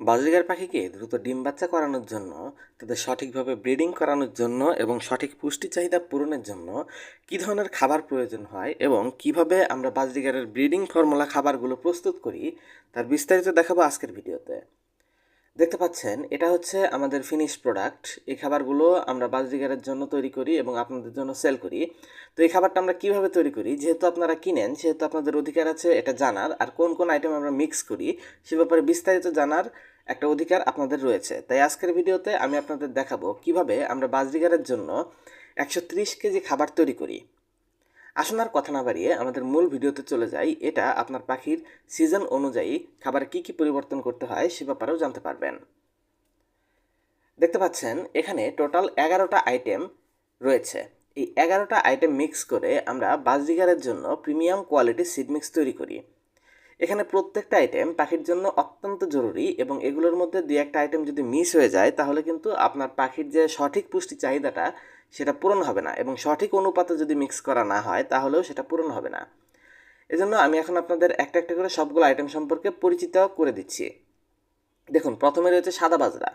Budgerigar পাখিকে দ্রুত ডিম বাচ্চা করানোর জন্য, তাদের সঠিকভাবে ব্রিডিং করানোর জন্য এবং সঠিক পুষ্টি চাহিদা পূরণের জন্য কী ধরনের খাবার প্রয়োজন হয় এবং কীভাবে আমরা বাজরিগারের ব্রিডিং ফর্মুলা খাবারগুলো প্রস্তুত করি, তার বিস্তারিত দেখাবো আজকের ভিডিওতে। দেখতে পাচ্ছেন, এটা হচ্ছে আমাদের ফিনিশ প্রোডাক্ট এই খাবারগুলো আমরা বাজরিগারের জন্য তৈরি করি এবং আপনাদের জন্য সেল করি। তো এই খাবারটা আমরা কীভাবে তৈরি করি? যেহেতু আপনারা কিনেন, সেহেতু আপনাদের অধিকার আছে এটা জানার। আর কোন কোন আইটেম আমরা মিক্স করি, সে ব্যাপারে বিস্তারিত জানার একটা অধিকার আপনাদের রয়েছে। তাই আজকের ভিডিওতে আমি আপনাদের দেখাবো কীভাবে আমরা বাজরিগারের জন্য একশো ত্রিশ কেজি খাবার তৈরি করি। আসুন আর কথা না বাড়িয়ে আমাদের মূল ভিডিওতে চলে যাই। এটা আপনার পাখির সিজন অনুযায়ী খাবার কী কী পরিবর্তন করতে হয় সে ব্যাপারেও জানতে পারবেন। দেখতে পাচ্ছেন, এখানে টোটাল এগারোটা আইটেম রয়েছে। এই এগারোটা আইটেম মিক্স করে আমরা বাজরিগারের জন্য প্রিমিয়াম কোয়ালিটির সিড মিক্স তৈরি করি। এখানে প্রত্যেকটা আইটেম পাখির জন্য অত্যন্ত জরুরি এবং এগুলোর মধ্যে দুই একটা আইটেম যদি মিস হয়ে যায়, তাহলে কিন্তু আপনার পাখির যে সঠিক পুষ্টি চাহিদাটা সেটা পূরণ হবে না এবং সঠিক অনুপাতে যদি মিক্স করা না হয়, তাহলেও সেটা পূরণ হবে না। এজন্য আমি এখন আপনাদের একটা একটা করে সবগুলো আইটেম সম্পর্কে পরিচিত করে দিচ্ছি। দেখুন, প্রথমে রয়েছে সাদা বাজরা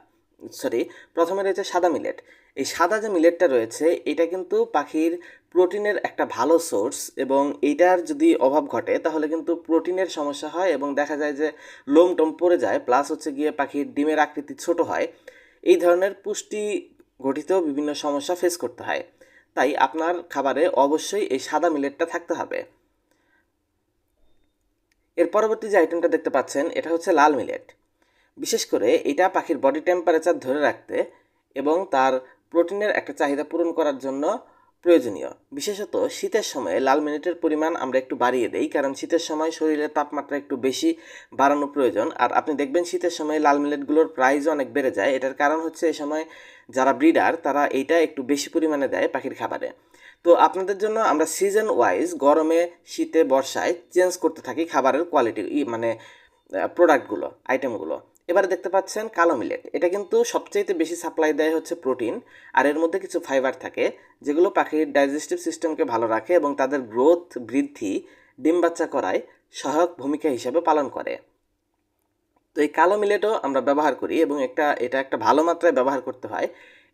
সরি প্রথমে রয়েছে সাদা মিলেট এই সাদা যে মিলেটটা রয়েছে, এটা কিন্তু পাখির প্রোটিনের একটা ভালো সোর্স এবং এইটার যদি অভাব ঘটে, তাহলে কিন্তু প্রোটিনের সমস্যা হয় এবং দেখা যায় যে লোম টম পড়ে যায় প্লাস হচ্ছে গিয়ে পাখির ডিমের আকৃতি ছোট হয়। এই ধরনের পুষ্টি গঠিত বিভিন্ন সমস্যা ফেস করতে হয়। তাই আপনার খাবারে অবশ্যই এই সাদা মিলেটটা থাকতে হবে। এর পরবর্তী যে আইটেমটা দেখতে পাচ্ছেন, এটা হচ্ছে লাল মিলেট বিশেষ করে এটা পাখির বডি টেম্পারেচার ধরে রাখতে এবং তার প্রোটিনের একটা চাহিদা পূরণ করার জন্য প্রয়োজনীয়। বিশেষত শীতের সময়ে লাল মিনিটের পরিমাণ আমরা একটু বাড়িয়ে দেই, কারণ শীতের সময় শরীরের তাপমাত্রা একটু বেশি বাড়ানো প্রয়োজন। আর আপনি দেখবেন শীতের সময় লাল মিলেটগুলোর প্রাইসও অনেক বেড়ে যায়। এটার কারণ হচ্ছে এই সময় যারা ব্রিডার তারা এইটা একটু বেশি পরিমাণে দেয় পাখির খাবারে। তো আপনাদের জন্য আমরা সিজন ওয়াইজ গরমে, শীতে, বর্ষায় চেঞ্জ করতে থাকি খাবারের কোয়ালিটি মানে প্রোডাক্টগুলো আইটেমগুলো এবারে দেখতে পাচ্ছেন কালো মিলেট এটা কিন্তু সবচাইতে বেশি সাপ্লাই দেয় হচ্ছে প্রোটিন আর এর মধ্যে কিছু ফাইবার থাকে, যেগুলো পাখির ডাইজেস্টিভ সিস্টেমকে ভালো রাখে এবং তাদের গ্রোথ বৃদ্ধি ডিম বাচ্চা করায় সহায়ক ভূমিকা হিসাবে পালন করে। তো এই কালো মিলেটও আমরা ব্যবহার করি এবং একটা, এটা একটা ভালো মাত্রায় ব্যবহার করতে হয়।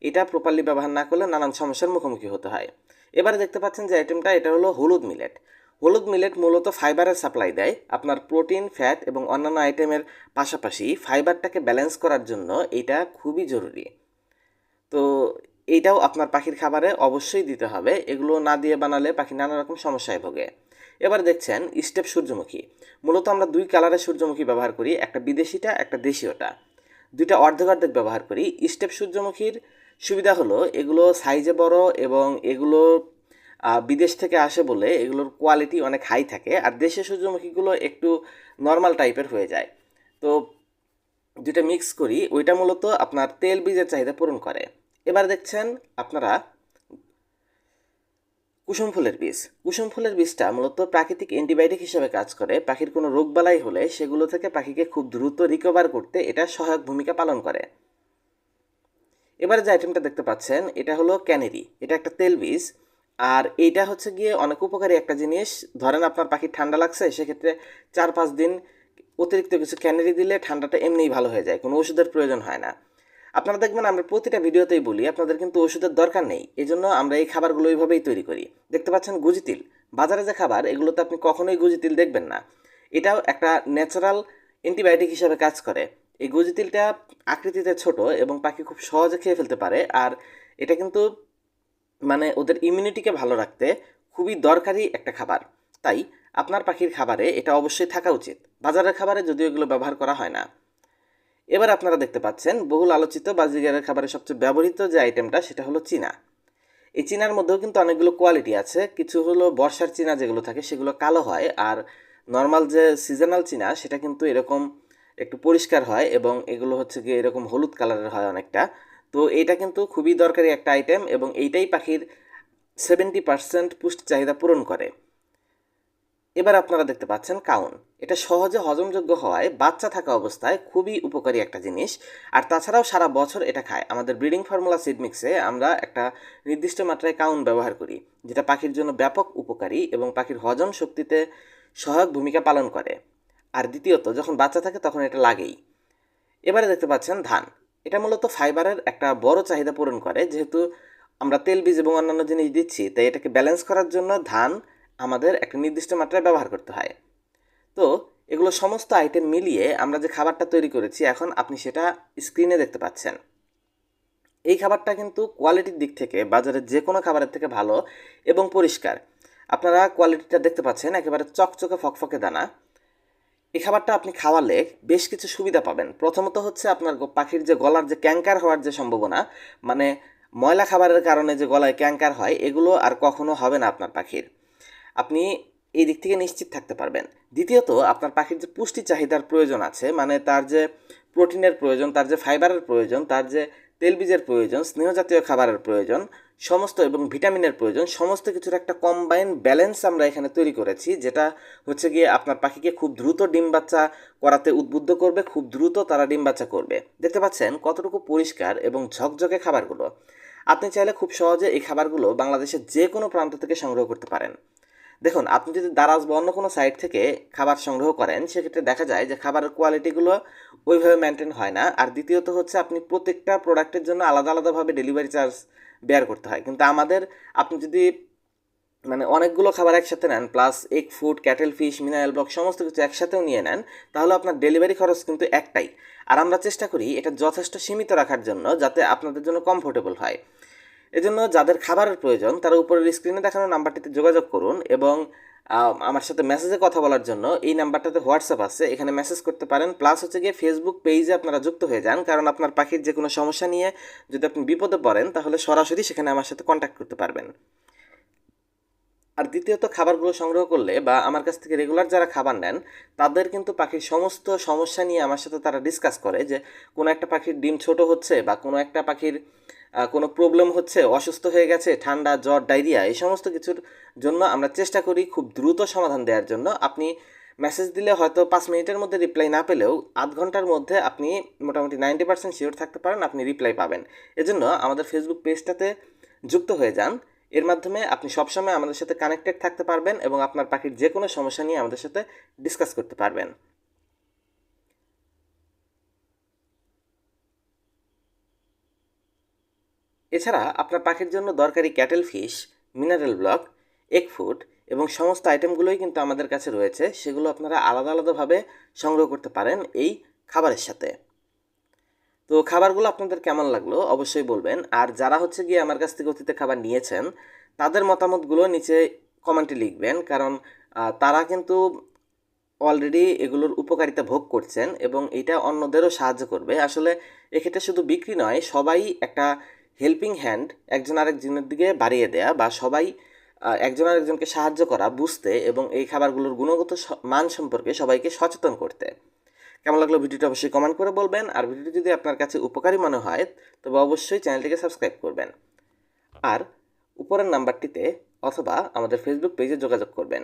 এটা প্রপারলি ব্যবহার না করলে নানান সমস্যার মুখোমুখি হতে হয়। এবারে দেখতে পাচ্ছেন যে আইটেমটা এটা হলো হলুদ মিলেট হলুদ মিলেট মূলত ফাইবারের সাপ্লাই দেয়। আপনার প্রোটিন, ফ্যাট এবং অন্যান্য আইটেমের পাশাপাশি ফাইবারটাকে ব্যালেন্স করার জন্য এটা খুবই জরুরি। তো এইটাও আপনার পাখির খাবারে অবশ্যই দিতে হবে। এগুলো না দিয়ে বানালে পাখি নানা রকম সমস্যায় ভোগে। এবার দেখছেন স্টেপ সূর্যমুখী। মূলত আমরা দুই কালারের সূর্যমুখী ব্যবহার করি, একটা বিদেশিটা, একটা দেশীয়টা। দুইটা অর্ধেক অর্ধেক ব্যবহার করি। স্টেপ সূর্যমুখীর সুবিধা হলো এগুলো সাইজে বড় এবং এগুলো বিদেশ থেকে আসে বলে এগুলোর কোয়ালিটি অনেক হাই থাকে, আর দেশে সূর্যমুখীগুলো একটু নর্মাল টাইপের হয়ে যায়। তো যেটা মিক্স করি, ওইটা মূলত আপনার তেল বীজের চাহিদা পূরণ করে। এবার দেখছেন আপনারা কুসুম ফুলের বীজ। কুসুম ফুলের বীজটা মূলত প্রাকৃতিক অ্যান্টিবায়োটিক হিসেবে কাজ করে, পাখির কোনো রোগবালাই হলে সেগুলো থেকে পাখিকে খুব দ্রুত রিকভার করতে এটা সহায়ক ভূমিকা পালন করে। এবারে যে আইটেমটা দেখতে পাচ্ছেন, এটা হলো ক্যানেরি এটা একটা তেল বীজ। আর এইটা হচ্ছে গিয়ে অনেক উপকারী একটা জিনিস। ধরেন আপনার পাখি ঠান্ডা লাগছে, সেক্ষেত্রে চার পাঁচ দিন অতিরিক্ত কিছু ক্যানারি দিলে ঠান্ডাটা এমনিই ভালো হয়ে যায়, কোনো ওষুধের প্রয়োজন হয় না। আপনারা দেখবেন আমরা প্রতিটা ভিডিওতেই বলি, আপনাদের কিন্তু ওষুধের দরকার নেই এই জন্য আমরা এই খাবারগুলো এইভাবেই তৈরি করি। দেখতে পাচ্ছেন গুজিতিল বাজারে যে খাবার, এগুলোতে আপনি কখনোই গুজিতিল দেখবেন না। এটাও একটা ন্যাচারাল অ্যান্টিবায়োটিক হিসাবে কাজ করে। এই গুজিতিলটা আকৃতিতে ছোট এবং পাখি খুব সহজে খেয়ে ফেলতে পারে, আর এটা কিন্তু মানে ওদের ইমিউনিটিকে ভালো রাখতে খুবই দরকারি একটা খাবার। তাই আপনার পাখির খাবারে এটা অবশ্যই থাকা উচিত। বাজারের খাবারে যদিও এগুলো ব্যবহার করা হয় না। এবার আপনারা দেখতে পাচ্ছেন, বহুল আলোচিত বাজিগারের খাবারের সবচেয়ে ব্যবহৃত যে আইটেমটা সেটা হলো চীনা। এই চীনার মধ্যেও কিন্তু অনেকগুলো কোয়ালিটি আছে। কিছু হলো বর্ষার চীনা যেগুলো থাকে সেগুলো কালো হয় আর নর্মাল যে সিজনাল চীনা সেটা কিন্তু এরকম একটু পরিষ্কার হয় এবং এগুলো হচ্ছে গিয়ে এরকম হলুদ কালারের হয় অনেকটা। তো এইটা কিন্তু খুবই দরকারি একটা আইটেম এবং এইটাই পাখির সেভেন্টি পার্সেন্ট পুষ্টি চাহিদা পূরণ করে। এবার আপনারা দেখতে পাচ্ছেন কাউন। এটা সহজে হজমযোগ্য হওয়ায় বাচ্চা থাকা অবস্থায় খুবই উপকারী একটা জিনিস। আর তাছাড়াও সারা বছর এটা খায়। আমাদের ব্রিডিং ফর্মুলা সিড মিক্সে আমরা একটা নির্দিষ্ট মাত্রায় কাউন ব্যবহার করি, যেটা পাখির জন্য ব্যাপক উপকারী এবং পাখির হজম শক্তিতে সহায়ক ভূমিকা পালন করে। আর দ্বিতীয়ত, যখন বাচ্চা থাকে তখন এটা লাগেই। এবারে দেখতে পাচ্ছেন ধান। এটা মূলত ফাইবারের একটা বড় চাহিদা পূরণ করে, যেহেতু আমরা তেল বীজ এবং অন্যান্য জিনিস দিচ্ছি, তাই এটাকে ব্যালেন্স করার জন্য ধান আমাদের একটা নির্দিষ্ট মাত্রায় ব্যবহার করতে হয়। তো এগুলো সমস্ত আইটেম মিলিয়ে আমরা যে খাবারটা তৈরি করেছি, এখন আপনি সেটা স্ক্রিনে দেখতে পাচ্ছেন। এই খাবারটা কিন্তু কোয়ালিটির দিক থেকে বাজারের যে কোনো খাবারের থেকে ভালো এবং পরিষ্কার। আপনারা কোয়ালিটিটা দেখতে পাচ্ছেন, একেবারে চকচকে ফকফকে দানা। এই খাবারটা আপনি খাওয়ালে বেশ কিছু সুবিধা পাবেন। প্রথমত হচ্ছে আপনার পাখির যে গলার যে ক্যাঙ্কার হওয়ার যে সম্ভাবনা মানে ময়লা খাবারের কারণে যে গলায় ক্যাঙ্কার হয়, এগুলো আর কখনো হবে না আপনার পাখির। আপনি এই দিক থেকে নিশ্চিত থাকতে পারবেন। দ্বিতীয়ত, আপনার পাখির যে পুষ্টি চাহিদার প্রয়োজন আছে মানে তার যে প্রোটিনের প্রয়োজন, তার যে ফাইবারের প্রয়োজন, তার যে তেলবীজের প্রয়োজন স্নেহজাতীয় খাবারের প্রয়োজন, সমস্ত এবং ভিটামিনের প্রয়োজন, সমস্ত কিছুর একটা কম্বাইন ব্যালেন্স আমরা এখানে তৈরি করেছি, যেটা হচ্ছে গিয়ে আপনার পাখিকে খুব দ্রুত ডিম বাচ্চা করাতে উদ্বুদ্ধ করবে, খুব দ্রুত তারা ডিম বাচ্চা করবে। দেখতে পাচ্ছেন কতটুকু পরিষ্কার এবং ঝকঝকে খাবারগুলো। আপনি চাইলে খুব সহজে এই খাবারগুলো বাংলাদেশের যে কোনো প্রান্ত থেকে সংগ্রহ করতে পারেন। দেখুন, আপনি যদি দারাজ বা অন্য কোনো সাইট থেকে খাবার সংগ্রহ করেন, সেক্ষেত্রে দেখা যায় যে খাবারের কোয়ালিটিগুলো ওইভাবে মেনটেন হয় না। আর দ্বিতীয়ত হচ্ছে আপনি প্রত্যেকটা প্রোডাক্টের জন্য আলাদা আলাদাভাবে ডেলিভারি চার্জ বেয়ার করতে হয়। কিন্তু আমাদের, আপনি যদি মানে অনেকগুলো খাবার একসাথে নেন plus egg food cuttlefish mineral block সমস্ত কিছু একসাথেও নিয়ে নেন, তাহলে আপনার ডেলিভারি খরচ কিন্তু একটাই। আর আমরা চেষ্টা করি এটা যথেষ্ট সীমিত রাখার জন্য, যাতে আপনাদের জন্য কমফোর্টেবল হয়। এজন্য যাদের খাবারের প্রয়োজন, তারা উপরের স্ক্রিনে দেখানো নাম্বারটিতে যোগাযোগ করুন এবং আমার সাথে মেসেজে কথা বলার জন্য এই নাম্বারটাতে হোয়াটসঅ্যাপ আছে। এখানে মেসেজ করতে পারেন। প্লাস হচ্ছে গিয়ে ফেসবুক পেজে আপনারা যুক্ত হয়ে যান। কারণ আপনার পাখির যে কোনো সমস্যা নিয়ে যদি আপনি বিপদে পড়েন, তাহলে সরাসরি সেখানে আমার সাথে কন্ট্যাক্ট করতে পারবেন। আর দ্বিতীয়ত, খাবারগুলো সংগ্রহ করলে বা আমার কাছ থেকে রেগুলার যারা খাবার নেন, তাদের কিন্তু পাখির সমস্ত সমস্যা নিয়ে আমার সাথে তারা ডিসকাস করে যে, কোনো একটা পাখির ডিম ছোট হচ্ছে বা কোনো একটা পাখির কোনো প্রবলেম হচ্ছে, অসুস্থ হয়ে গেছে, ঠান্ডা, জ্বর, ডায়রিয়া, এই সমস্ত কিছুর জন্য আমরা চেষ্টা করি খুব দ্রুত সমাধান দেওয়ার জন্য। আপনি মেসেজ দিলে হয়তো পাঁচ মিনিটের মধ্যে রিপ্লাই না পেলেও আধ ঘণ্টার মধ্যে আপনি মোটামুটি নাইনটি পার্সেন্ট শিওর থাকতে পারেন, আপনি রিপ্লাই পাবেন। এজন্য আমাদের ফেসবুক পেজটাতে যুক্ত হয়ে যান। এর মাধ্যমে আপনি সবসময় আমাদের সাথে কানেক্টেড থাকতে পারবেন এবং আপনার পাখির যে কোনো সমস্যা নিয়ে আমাদের সাথে ডিসকাস করতে পারবেন। এছাড়া আপনার পাখির জন্য দরকারি cuttlefish, mineral block, egg food এবং সমস্ত আইটেমগুলোই কিন্তু আমাদের কাছে রয়েছে। সেগুলো আপনারা আলাদা আলাদাভাবে সংগ্রহ করতে পারেন এই খাবারের সাথে। তো খাবারগুলো আপনাদের কেমন লাগল অবশ্যই বলবেন। আর যারা হচ্ছে গিয়ে আমার কাছ থেকে অতীতে খাবার নিয়েছেন, তাদের মতামতগুলো নিচে কমেন্টে লিখবেন। কারণ তারা কিন্তু অলরেডি এগুলোর উপকারিতা ভোগ করছেন এবং এটা অন্যদেরও সাহায্য করবে। আসলে এক্ষেত্রে শুধু বিক্রি নয়, সবাই একটা হেল্পিং হ্যান্ড একজন আরেকজনের দিকে বাড়িয়ে দেয়া বা সবাই একজন আরেকজনকে সাহায্য করা, বুঝতে এবং এই খাবারগুলোর গুণগত মান সম্পর্কে সবাইকে সচেতন করতে। কেমন লাগল ভিডিওটা অবশ্যই কমেন্ট করে বলবেন। আর ভিডিওটি যদি আপনার কাছে উপকারী মনে হয়, তবে অবশ্যই চ্যানেলটিকে সাবস্ক্রাইব করবেন। আর উপরের নাম্বারটিতে অথবা আমাদের ফেসবুক পেজে যোগাযোগ করবেন।